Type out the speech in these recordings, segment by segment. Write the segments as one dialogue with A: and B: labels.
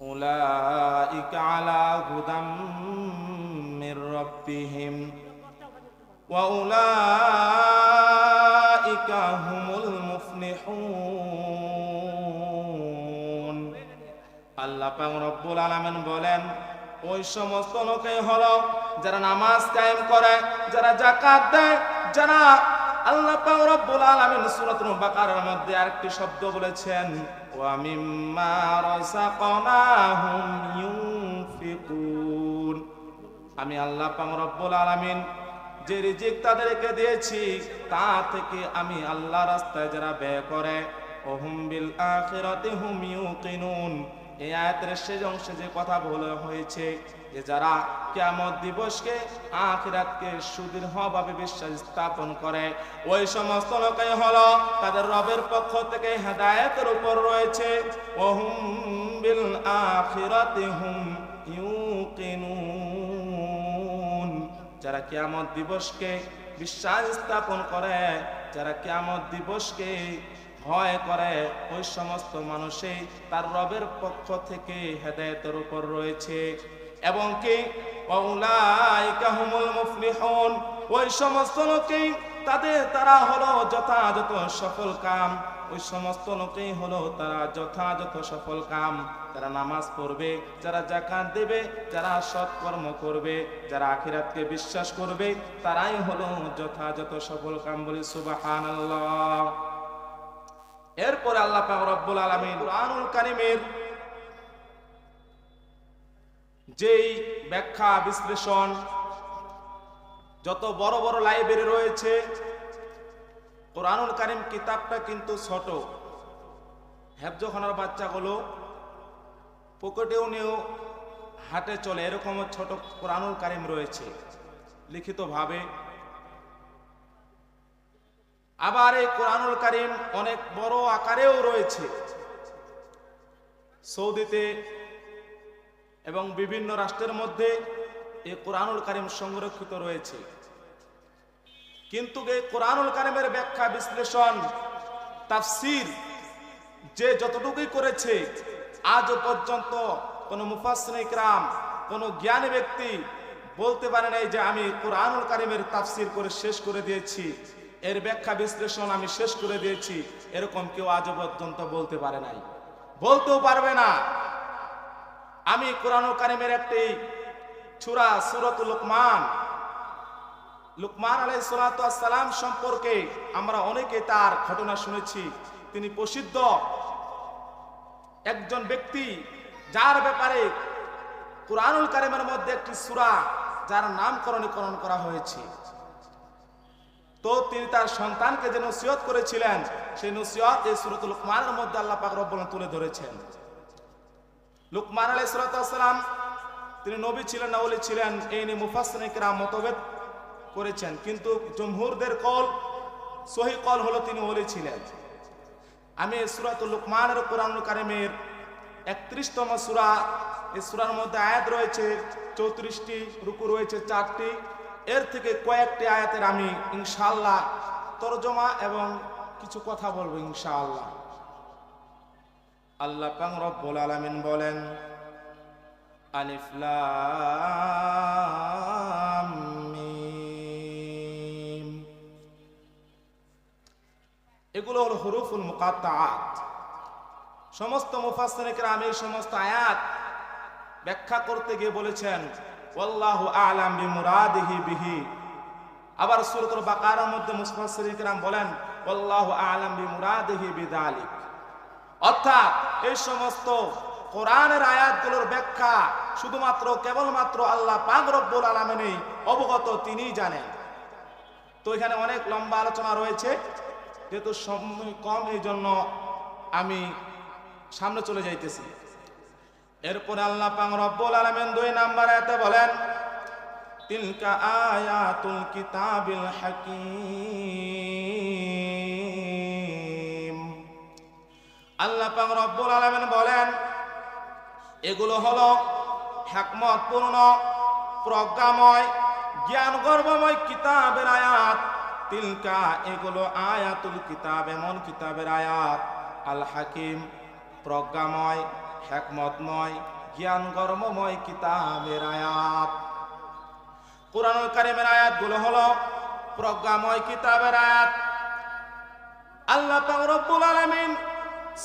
A: أولئك على هدى من ربهم وأولئك هم المفلحون আল্লাহ পাক রব্বুল আলামিন বলেন ওই সমস্ত লোকই হলো যারা নামাজ কায়েম করে যারা যাকাত দেয় যারা আল্লাহ পাক রব্বুল আলামিন সূরাতুল বাকারার মধ্যে আরেকটি শব্দ বলেছেন, ওয়া মিম্মা রাযাকনাহুম ইউনফিকুন। আমি আল্লাহ পাক রব্বুল আলামিন যে রিজিক তাদেরকে দিয়েছি, তা থেকে আমি আল্লাহ রাস্তায় যারা ব্যয় করে, ওহুম বিল আখিরাতি হুম ইউকিনুন। এই আয়াতের শেষ অংশে যে কথা বলা হয়েছে যে যারা কিয়ামত দিবসকে আখিরাতকে সুদৃঢ়ভাবে বিশ্বাস স্থাপন করে, ওই সমস্ত লোকই হলো তাদের রবের পক্ষ থেকে হেদায়েতের উপর রয়েছে। ওহুম বিল আখিরাতি হুম ইউকিনুন। যারা কিয়ামত দিবসকে বিশ্বাস স্থাপন করে, যারা কিয়ামত দিবসকে ভয় করে, ওই সমস্ত মানুষই তার রবের পক্ষ থেকে হেদায়েতের উপর রয়েছে। এবং কি? মুফলিহুন। ওই সমস্ত লোকেই তাদের, তারা হলো যথাযথ সফল কাম। ওই সমস্ত লোকেই হলো তারা যথাযথ সফল কাম। যারা নামাজ পড়বে, যারা জাকাত দেবে, যারা সৎকর্ম করবে, যারা আখিরাতকে বিশ্বাস করবে, তারাই হলো যথাযথ সফল কাম বলে সুবহানাল্লাহ। এরপরে আল্লাহ রব্বুল আলামিন কুরআনুল কারীমের যেই ব্যাখ্যা, বিশ্লেষণ, যত বড় বড় লাইব্রেরি রয়েছে, কোরআনুল কারিম কিতাবটা কিন্তু ছোট। হেফজখানার বাচ্চাগুলো পকেটেও নিয়েও হাটে চলে এরকম ছোট কোরআনুল কারিম রয়েছে, লিখিতভাবে। আবার এই কোরআনুল কারিম অনেক বড় আকারেও রয়েছে। সৌদিতে এবং বিভিন্ন রাষ্ট্রের মধ্যে এই কোরআনুল কারিম সংরক্ষিত রয়েছে। কিন্তু এই কোরআনুল কারিমের ব্যাখ্যা, বিশ্লেষণ, তাফসির যে যতটুকুই করেছে আজও পর্যন্ত কোনো মুফাসনিকরাম কোনো জ্ঞানী ব্যক্তি বলতে পারে নাই যে আমি কোরআনুল কারিমের তাফসির করে শেষ করে দিয়েছি। এর ব্যাখ্যা বিশ্লেষণ আমি শেষ করে দিয়েছি। এরকম কেউ আজও পর্যন্ত বলতে পারে নাই। বলতেও পারবে না। আমি কোরআনুল কারিমের একটি ছুরা সুরতুল লোকমান। লুকমান আলাই সালাম সম্পর্কে আমরা অনেকে তার ঘটনা শুনেছি। তিনি প্রসিদ্ধ একজন ব্যক্তি যার ব্যাপারে কোরআনুল কারিমের মধ্যে একটি সুরা, যার নামকরণীকরণ করা হয়েছে। তো তিনি তার সন্তানকে যে নসিহত করেছিলেন, সেই নসিহত এই সুরতুল লুকমানের মধ্যে আল্লাহ পাক রব্বুল তুলে ধরেছেন। লুকমান আলাই সালাম, তিনি নবী ছিলেন না ছিলেন, এই নিয়ে মুফাসনিকরা মতভেদ করেছেন। কিন্তু জমহুরদের কল, সহি কল হলো তিনি ওলি ছিলেন। আমি সুরাতুল লুকমানের কোরআন কারিমের একত্রিশতম সুরা, এই সুরার মধ্যে আয়াত রয়েছে, চৌত্রিশটি রুকু রয়েছে, চারটি। এর থেকে কয়েকটি আয়াতের আমি ইনশাল্লাহ তরজমা এবং কিছু কথা বলব ইনশাআল্লাহ। আল্লাহ পাং রব্বুল আলামিন বলেন, আলিফ লাম মিম। এগুলো হলো হরুফুল মুকাত্তাআত। সমস্ত মুফাসসিরিকরা এই সমস্ত আয়াত ব্যাখ্যা করতে গিয়ে বলেছেন ওয়াল্লাহু আ'লাম বিমুরাদিহি বিহি। আবার সূরাতুল বাকারার মধ্যে মুফাসসিরিকরা বলেন, ওয়াল্লাহু আ'লাম বিমুরাদিহি বিযালিক অর্থাৎ এই সমস্ত কোরআনের আয়াতগুলোর ব্যাখ্যা শুধুমাত্র, কেবলমাত্র আল্লাহ পাক রব্বুল আলামিনই অবগত তিনিই জানেন। তো এখানে অনেক লম্বা আলোচনা রয়েছে, যেহেতু সময় কম এই জন্য আমি সামনে চলে যাইতেছি। এরপরে আল্লাহ পাক রব্বুল আলামিন দুই নাম্বার আয়াতে বলেন, তিলকা আয়াতুল কিতাবিল হাকিম। আল্লাহ পাক রব্বুল আলামিন বলেন, এগুলো হলো হ্যাকমত পূর্ণ প্রজ্ঞাময় জ্ঞান গর্বময় কিতাবের আয়াত। তিলকা এগুলো আয়াতুল কিতাব, এমন কিতাবের আয়াত। আল হাকিম, প্রজ্ঞাময় হেকমতময় জ্ঞান গর্মময় কিতাবের আয়াত। কোরআনুল কারিমের আয়াতগুলো হলো প্রজ্ঞাময় কিতাবের আয়াত। আল্লাহ রব্বুল আলামিন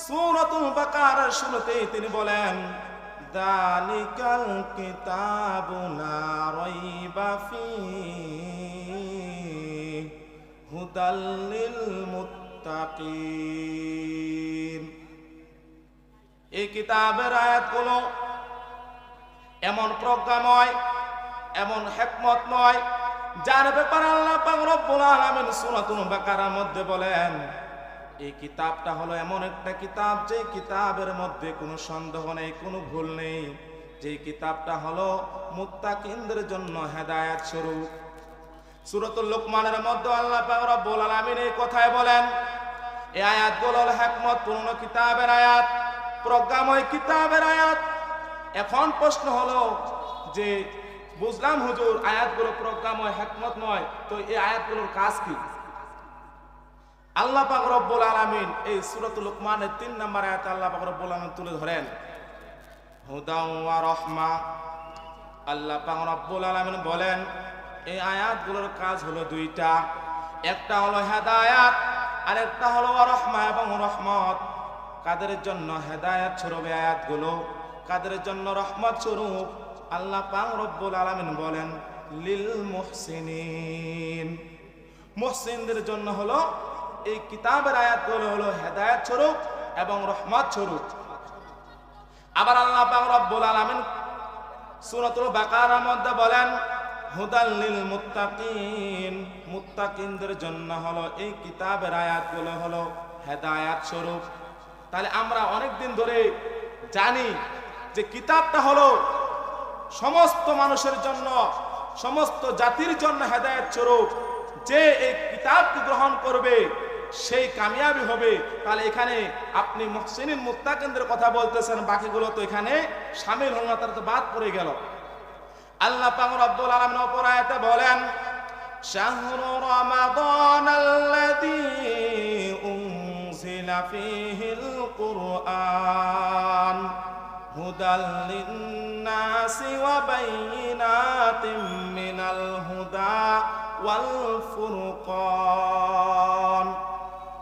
A: সূরাতুল বাকারার শুরুতেই তিনি বলেন, দালিকাল কিতাবু লা রাইবা ফীহি হুদাল মুত্তাকিন। এই কিতাবের আয়াতগুলো এমন প্রজ্ঞাময়, এমন হেকমত নয় যার ব্যাপারে আল্লাহ রব্বুল আলামিন সূরাতুল বাকারার মধ্যে বলেন, এই কিতাবটা হলো এমন একটা কিতাব যে কিতাবের মধ্যে কোনো সন্দেহ নেই, কোনো ভুল নেই। যে কিতাবটা হলো মুত্তাকিনদের জন্য হেদায়েত স্বরূপ। সূরাতুল লোকমানের মধ্যে আল্লাহ রব্বুল আলামিন এই কথায় বলেন, এই আয়াতগুলো হলো হিকমত পূর্ণ কিতাবের আয়াত। প্রজ্ঞাময় কিতাবের আয়াত। এখন প্রশ্ন হলো যে, বুঝলাম হুজুর, আয়াতগুলো প্রজ্ঞাময়, হেকমত নয়, তো এই আয়াতগুলোর কাজ কি? আল্লাহ পাক রব্বুল আলামিন এই সূরাতুল লোকমানের তিন নম্বর আয়াতে আল্লাহ পাক রব্বুল আলামিন তুলে ধরেন, হুদা ওয়া রহমা। আল্লাহ পাক রব্বুল আলামিন বলেন, এই আয়াতগুলোর কাজ হলো দুইটা। একটা হলো হেদায়াত আর একটা হলো রহমা এবং রহমত। কাদের জন্য হেদায়াত স্বরূপ আয়াতগুলো কাদের জন্য রহমত স্বরূপ আল্লাহ পাক রব্বুল আলামিন বলেন, লিল মুহসিনিন। মুহসিনদের জন্য হলো, এই কিতাবের আয়াতগুলো হলো হেদায়েত স্বরূপ এবং রহমত স্বরূপ। আবার আল্লাহ পাক রব্বুল আলামিন সূরাতুল বাকারার মধ্যে বলেন, হুদাল লিল মুত্তাকিন। মুত্তাকিনদের জন্য হলো এই কিতাবের আয়াতগুলো হলো হেদায়াত স্বরূপ। তাহলে আমরা অনেক দিন ধরে জানি যে কিতাবটা হলো সমস্ত মানুষের জন্য, সমস্ত জাতির জন্য হেদায়েত স্বরূপ। যে এই কিতাবকে গ্রহণ করবে, সেই কামিয়াবি হবে। তাহলে এখানে আপনি মুহসিনিন মুত্তাকিনদের কথা বলতেছেন, বাকিগুলো তো এখানে সামিল হল না, তারা তো বাদ পড়ে গেল। আল্লাহ পাক রব্বুল আলামিন অপর আয়াতে বলেন, শাহরু রমাদান আল্লাযী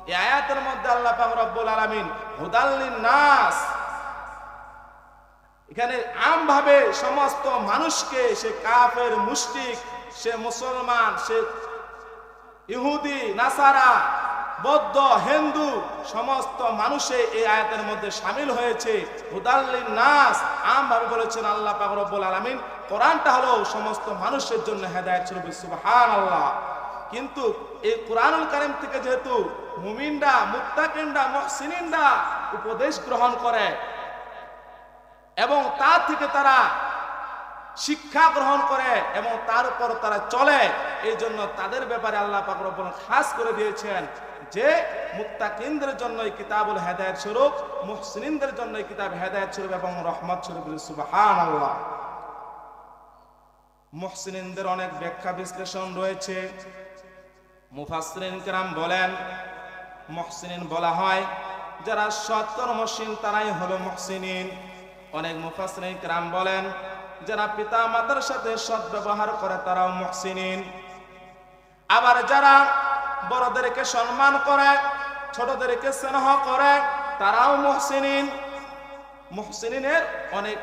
A: এই আয়াতের মধ্যে আল্লাহ পাক রব্বুল আলামিন হুদাল লিন-নাস, এখানে আমভাবে সমস্ত মানুষকে, সে কাফের, মুশরিক, সে মুসলমান, সে ইহুদি, নাসারা বৌদ্ধ, হিন্দু, সমস্ত মানুষে এই আয়াতের মধ্যে সামিল হয়েছে। হুদাল্লিন নাস আমভাবে বলেছেন আল্লাহ পাক রব্বুল আলামিন কোরআনটা হলো সমস্ত মানুষের জন্য হেদায়েত স্বরূপ, সুবহানাল্লাহ। কিন্তু এই কোরআনুল কারীম থেকে যেহেতু মুমিনরা, মুত্তাকিনরা, মুহসিনিনরা উপদেশ গ্রহণ করে এবং তা থেকে তারা শিক্ষা গ্রহণ করে এবং তার উপর তারা চলে, এই জন্য তাদের ব্যাপারে আল্লাহ পাক রব্বুল খাস করে দিয়েছেন। যে মুত্তাকিনদের জন্য এই কিতাবুল হেদায়েত স্বরূপ, মুহসিনিনদের জন্য এই কিতাব হেদায়েত স্বরূপ এবং রহমত স্বরূপ সুবহানাল্লাহ। মুহসিনিনদের অনেক ব্যাখ্যা বিশ্লেষণ রয়েছে। মুফাসসিরিন কেরাম বলেন, মুহসিনিন বলা হয়, যারা সৎকর্মশীল তারাই হলো মুহসিনিন। অনেক মুফাসসিরিন কেরাম বলেন, যারা পিতা মাতার সাথে সৎ ব্যবহার করে তারাও মুহসিনিন। আবার যারা বড়দেরকে সম্মান করে, ছোটদেরকে স্নেহ করে, তারাও মুহসিনিন। মুহসিনিনের অনেক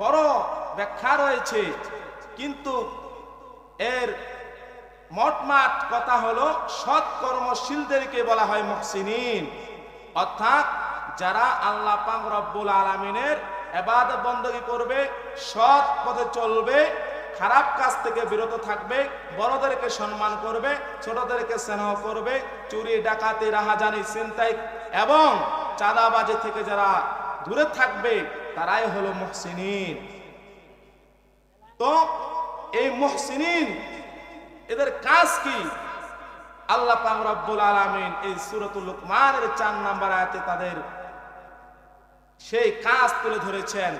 A: বড় ব্যাখ্যা রয়েছে, কিন্তু এর মটমাট কথা হলো সৎ কর্মশীলদেরকে বলা হয় মুহসিনিন। অর্থাৎ যারা আল্লাহ পাক রব্বুল আলামিনের এবাদত বন্দী করবে, সৎ পথে চলবে খারাপ কাজ থেকে বিরত থাকবে, বড়দেরকে সম্মান করবে, ছোটদেরকে স্নেহ করবে, চুরি, ডাকাতি, রাহাজানি চিন্তাই এবং চাঁদাবাজি থেকে যারা দূরে থাকবে, তারাই হলো মুহসিনিন। তো এই মুহসিনিন, এদের কাজ কি? আল্লাহ রব্বুল আলামিন এই সূরাতুল লুকমানের 4 নাম্বার আয়াতে তাদের সেই কাজ তুলে ধরেছেন।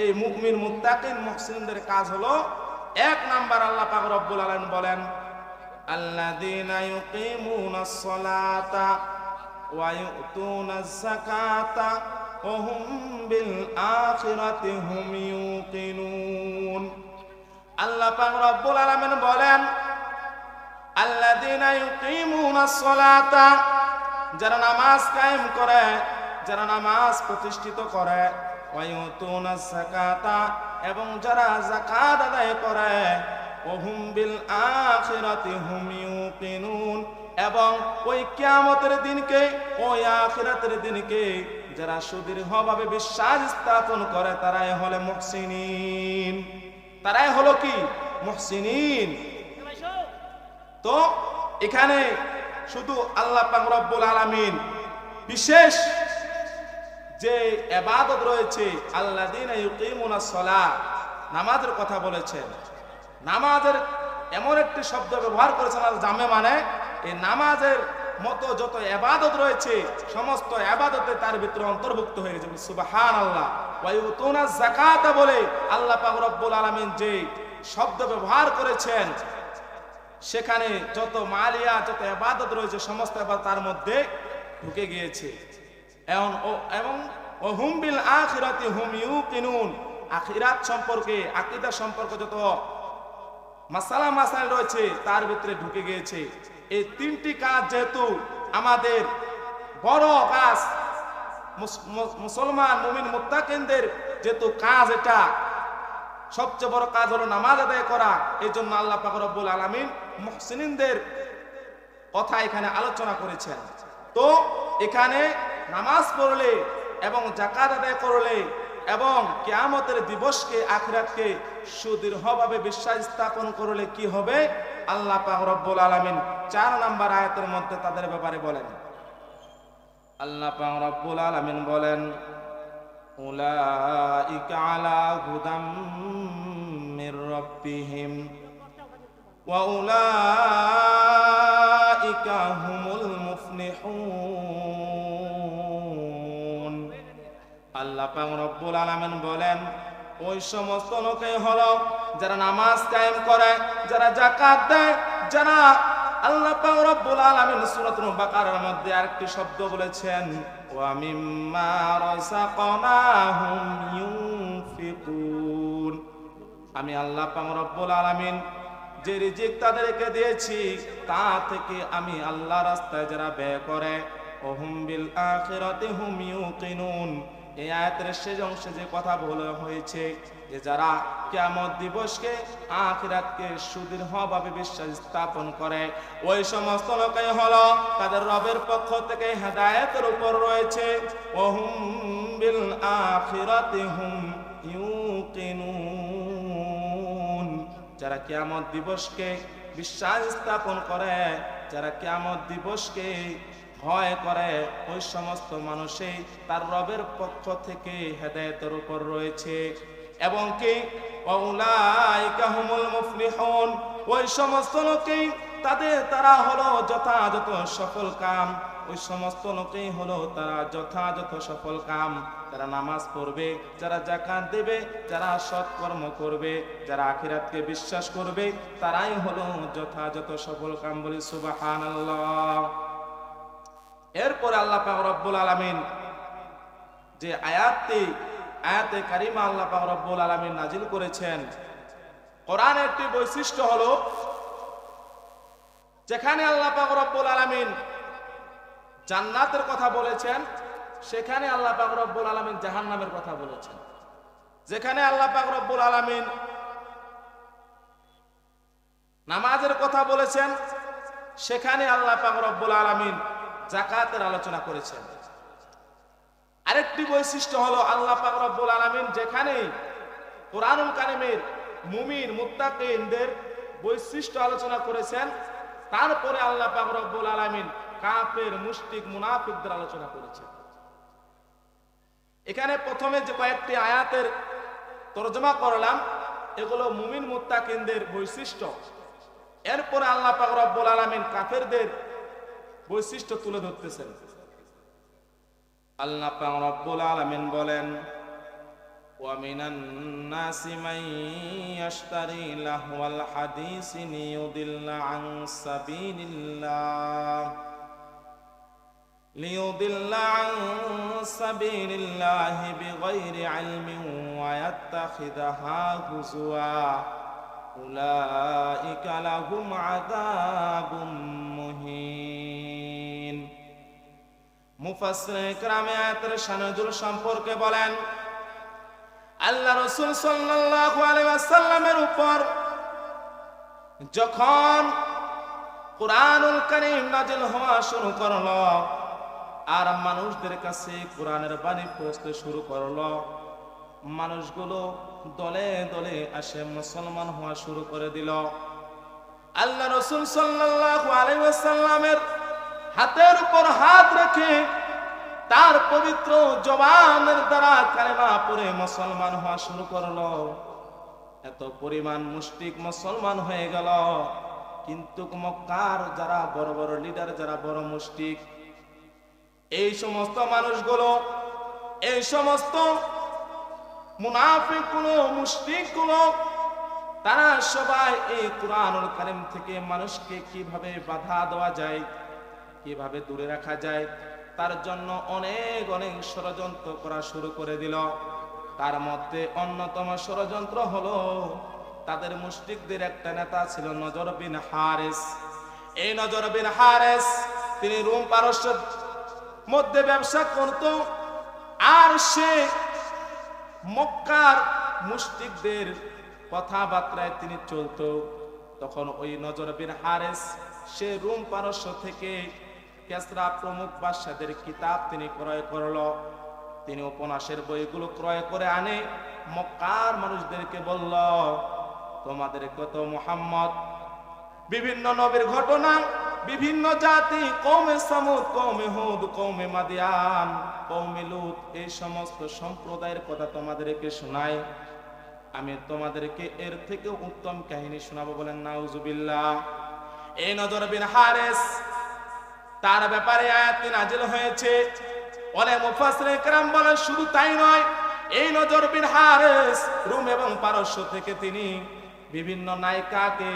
A: এই মুকমিন মুত্তাকিন মুহসিনদের কাজ হলো, এক নাম্বার আল্লাহ পাক রব্বুল আলামিন বলেন, আল্লাযীনা ইউকিমুনাস সালাতা ওয়া ইউতুনাজ যাকাতা ওয়া হুম বিল আখিরাতি হুম ইউকিনুন। আল্লাহ পাক রব্বুল আলামিন বলেন, আল্লাযীনা ইউকিমুনাস সলাতা যারা নামাজ কায়েম করে, যারা নামাজ প্রতিষ্ঠিত করে এবং যারা যাকাত আদায় করে, ওহুম বিল আখিরাতি হুম ইউকিনুন, এবং ওই কিয়ামতের দিনকে, ওই আখিরাতের দিনকে যারা সুদীর্ঘভাবে বিশ্বাস স্থাপন করে, তারাই হলে মুহসিনিন। তারাই হলো কি? মুহসিনিন। তো এখানে শুধু আল্লাহ পাক রব্বুল আলামিন বিশেষ যে এবাদত রয়েছে ইউকিমুনা সলা নামাজের কথা বলেছেন। নামাজের এমন একটি শব্দ ব্যবহার করেছেন জামে মানে এই নামাজের মতো যত এবাদত রয়েছে, সমস্ত এবাদতে তার ভিতরে অন্তর্ভুক্ত হয়ে গেছে। সুবাহান আল্লাহ যাকাত বলে আল্লাহ পাক রব্বুল আলামিন যে শব্দ ব্যবহার করেছেন, সেখানে যত মালিয়া, যত এবাদত রয়েছে, সমস্ত এবাদত তার মধ্যে ঢুকে গিয়েছে। এবং হুম বিল আখিরাতি হুম ইউকিনুন। আখিরাত সম্পর্কে, আকীদা সম্পর্কে যত মাসালা মাসাইল রয়েছে, তার ভিতরে ঢুকে গিয়েছে। এই তিনটি কাজ যেহেতু আমাদের বড় কাজ, মুস- মুস- মুসলমান মুমিন মুত্তাকিনদের যেহেতু কাজ এটা, সবচেয়ে বড় কাজ হলো নামাজ আদায় করা। এই জন্য আল্লাহ রব্বুল আলামিন মুহসিনিনদের কথা এখানে আলোচনা করেছেন। তো এখানে নামাজ পড়লে এবং জাকাত আদায় করলে এবং কিয়ামতের দিবসকে, আখিরাতকে সুদৃঢ়ভাবে বিশ্বাস স্থাপন করলে কি হবে? আল্লাহ পাক রব্বুল আলামিন চার নাম্বার আয়াতের মধ্যে তাদের ব্যাপারে বলেন। আল্লাহ পাক রব্বুল আলামিন বলেন, উলাইকা আলা হুদাম মির রাব্বিহিম ওয়া উলাইকা হুমুল মুফলিহুন। আল্লাহ রব্বুল আলামিন বলেন, ওই সমস্ত লোকে হলো যারা নামাজ কায়েম করে, যারা যাকাত দেয়, যারা আল্লাহ রব্বুল আলামিন সূরাতুল বাকারার মধ্যে আরেকটি শব্দ বলেছেন, ওয়া মিম্মা রাযাকনাহুম ইউনফিকুন। আমি আল্লাহ পাক রব্বুল আলামিন যে রিজিক তাদেরকে দিয়েছি, তা থেকে আমি আল্লাহ রাস্তায় যারা ব্যয় করে, ওহুম বিল আখিরাতি হুম ইউকিনুন। এই আয়াতের শেষ অংশে যে কথা বলা হয়েছে যে যারা কিয়ামত দিবসকে আখিরাতকে সুদৃঢ়ভাবে বিশ্বাস স্থাপন করে, ওই সমস্ত লোকই হলো তাদের রবের পক্ষ থেকে হেদায়েতের উপর রয়েছে। ওহুম বিল আখিরাতি হুম ইউকিনুন। যারা কিয়ামত দিবসকে বিশ্বাস স্থাপন করে, যারা কিয়ামত দিবসকে ভয় করে, ওই সমস্ত মানুষই তার রবের পক্ষ থেকে হেদায়েতের উপর রয়েছে। এবং কি? ওই সমস্ত লোকেই তাদের, তারা হলো যথাযথ সফল কাম। ওই সমস্ত লোকেই হলো তারা যথাযথ সফল কাম। যারা নামাজ পড়বে, যারা জাকাত দেবে, যারা সৎকর্ম করবে, যারা আখিরাতকে বিশ্বাস করবে, তারাই হলো যথাযথ সফল কাম বলি সুবহানাল্লাহ। এরপরে আল্লাহ পাক রব্বুল আলামিন যে আয়াতটি, আয়াতে কারিমা আল্লাহ পাক রব্বুল আলামিন নাজিল করেছেন কোরআনের একটি বৈশিষ্ট্য হলো, যেখানে আল্লাহ পাক রব্বুল আলামিন জান্নাতের কথা বলেছেন, সেখানে আল্লাহ পাক রব্বুল আলামিন জাহান্নামের কথা বলেছেন। যেখানে আল্লাহ পাক রব্বুল আলামিন নামাজের কথা বলেছেন, সেখানে আল্লাহ পাক রব্বুল আলামিন জাকাতের আলোচনা করেছেন। আরেকটি বৈশিষ্ট্য হলো আল্লাহ পাক আলামিন যেখানে কোরআনুল কারিমের মুমিন, মুত্তাকিনদের বৈশিষ্ট্য আলোচনা করেছেন, তারপরে আল্লাহ পাক রব্বুল আলামিন কাফের, মুশরিক, মুনাফিকদের আলোচনা করেছেন। এখানে প্রথমে যে কয়েকটি আয়াতের তর্জমা করলাম, এগুলো মুমিন, মুত্তাকিনদের বৈশিষ্ট্য। এরপরে আল্লাহ পাক রব্বুল আলামিন কাফেরদের বৈশিষ্ট্য তুলে ধরতেছেন আল্লাহ পাক রব্বুল আলামিন বলেন ومن الناس من يشتري لهو الحديث ليضل عن سبيل الله ليضل عن سبيل الله بغير علم ويتخذها هزوا أولئك لهم عذاب শানজুল সম্পর্কে বলেন, আল্লাহ রাসূল আলাইহি উপর যখন কোরআনুল কারীম নাজিল হওয়া শুরু করল আর মানুষদের কাছে কোরআনের বাণী পৌঁছতে শুরু করল, মানুষগুলো দলে দলে আসে মুসলমান হওয়া শুরু করে দিল। আল্লাহ রসুল সাল্লাল্লাহু আলাইহি ওয়াসাল্লামের হাতের উপর হাত রেখে তার পবিত্র জবানের দ্বারা কালেমা পরে মুসলমান হওয়া শুরু করল। এত পরিমাণ মুষ্টিক মুসলমান হয়ে গেল। কিন্তু মক্কার যারা বড় বড় লিডার যারা বড় মুষ্টিক এই সমস্ত মানুষগুলো, এই সমস্ত মুনাফিকগুলো মুশরিকগুলো তারা সবাই এই কোরআনুল কারিম থেকে মানুষকে কীভাবে বাধা দেওয়া যায়? কীভাবে দূরে রাখা যায়, তার জন্য অনেক অনেক ষড়যন্ত্র করা শুরু করে দিল। তার মধ্যে অন্যতম ষড়যন্ত্র হলো, তাদের মুশরিকদের একটা নেতা ছিল নজর বিন হারেস। এই নজর বিন হারেস, তিনি রোম পারস্য মধ্যে ব্যবসা করত, আর সে মক্কার মুশরিকদের কথাবার্তায় তিনি চলতো। তখন ওই নজর বিন হারেস, সে রোম পারস্য থেকে কেসরা প্রমুখ বাদশাদের কিতাব তিনি ক্রয় করল। তিনি উপন্যাসের বইগুলো ক্রয় করে আনে। মক্কার মানুষদেরকে বলল, তোমাদের কত মোহাম্মদ? বিভিন্ন নবীর ঘটনা, বিভিন্ন জাতি কৌমে সামুদ কৌমে হুদ কৌমে মাদিয়ান কৌমে লুত, এই সমস্ত সম্প্রদায়ের কথা তোমাদেরকে শোনাই। আমি তোমাদেরকে এর থেকে উত্তম কাহিনী শোনাবো বলেন, নাউজুবিল্লাহ। এই নজর বিন হারেস তার ব্যাপারে আয়াতটি নাজিল হয়েছে। অনেক মুফাসরে কেরাম বলেন, শুধু তাই নয়, এই নজর বিন হারেস রুম এবং পারস্য থেকে তিনি বিভিন্ন নায়িকাকে,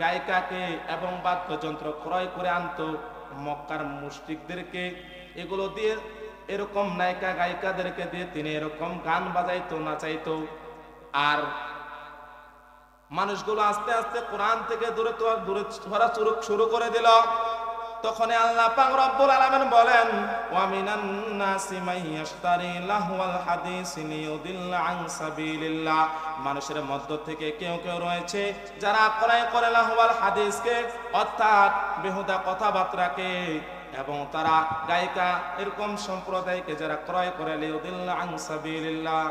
A: গায়িকাকে এবং বাদ্যযন্ত্র ক্রয় করে আনত। মক্কার মুষ্টিকদেরকে এগুলো দিয়ে এরকম নায়িকা, গায়িকাদেরকে দিয়ে তিনি এরকম গান বাজাইতো, নাচাইতো। আর মানুষগুলো আস্তে আস্তে কোরআন থেকে দূরে দূরে ধরা শুরু করে দিল। তখন আল্লাহ পাক রব্বুল আলামিন বলেন, ওয়া মিনান নাসি মান ইয়াশতারি লাহওয়াল হাদিস লিয়ুদিল্লা আন সাবিলিল্লাহ। মানুষের মধ্য থেকে কেউ কেউ রয়েছে যারা ক্রয় করে লাহওয়াল হাদিসকে, অর্থাৎ বেহুদা কথাবার্তাকে, এবং তারা গায়িকা এরকম সম্প্রদায়কে যারা ক্রয় করে লিয়ুদিল্লা আন সাবিলিল্লাহ।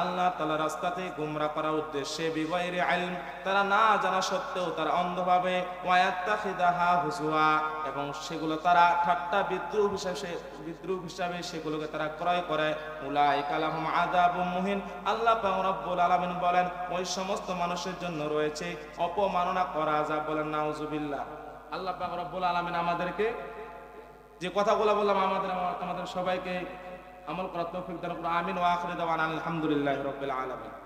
A: আল্লাহ গুমরা করার উদ্দেশ্যে ইলম তারা না জানা সত্ত্বেও তারা অন্ধভাবে এবং সেগুলো তারা ঠাট্টা হিসাবে সেগুলোকে তারা ক্রয় করে। মুহিন। আল্লাহ বলেন, ওই সমস্ত মানুষের জন্য রয়েছে অপমাননা করা আযাব বলেন, নাউজুবিল্লাহ। আল্লাহ রব্বুল আলামিন আমাদেরকে যে কথাগুলো বললাম, আমাদের আমাদের সবাইকে আমল করার তৌফিক দান করুন। আমিন ওয়া আখির দাওয়ানা আলহামদুলিল্লাহি রাব্বিল আলামিন।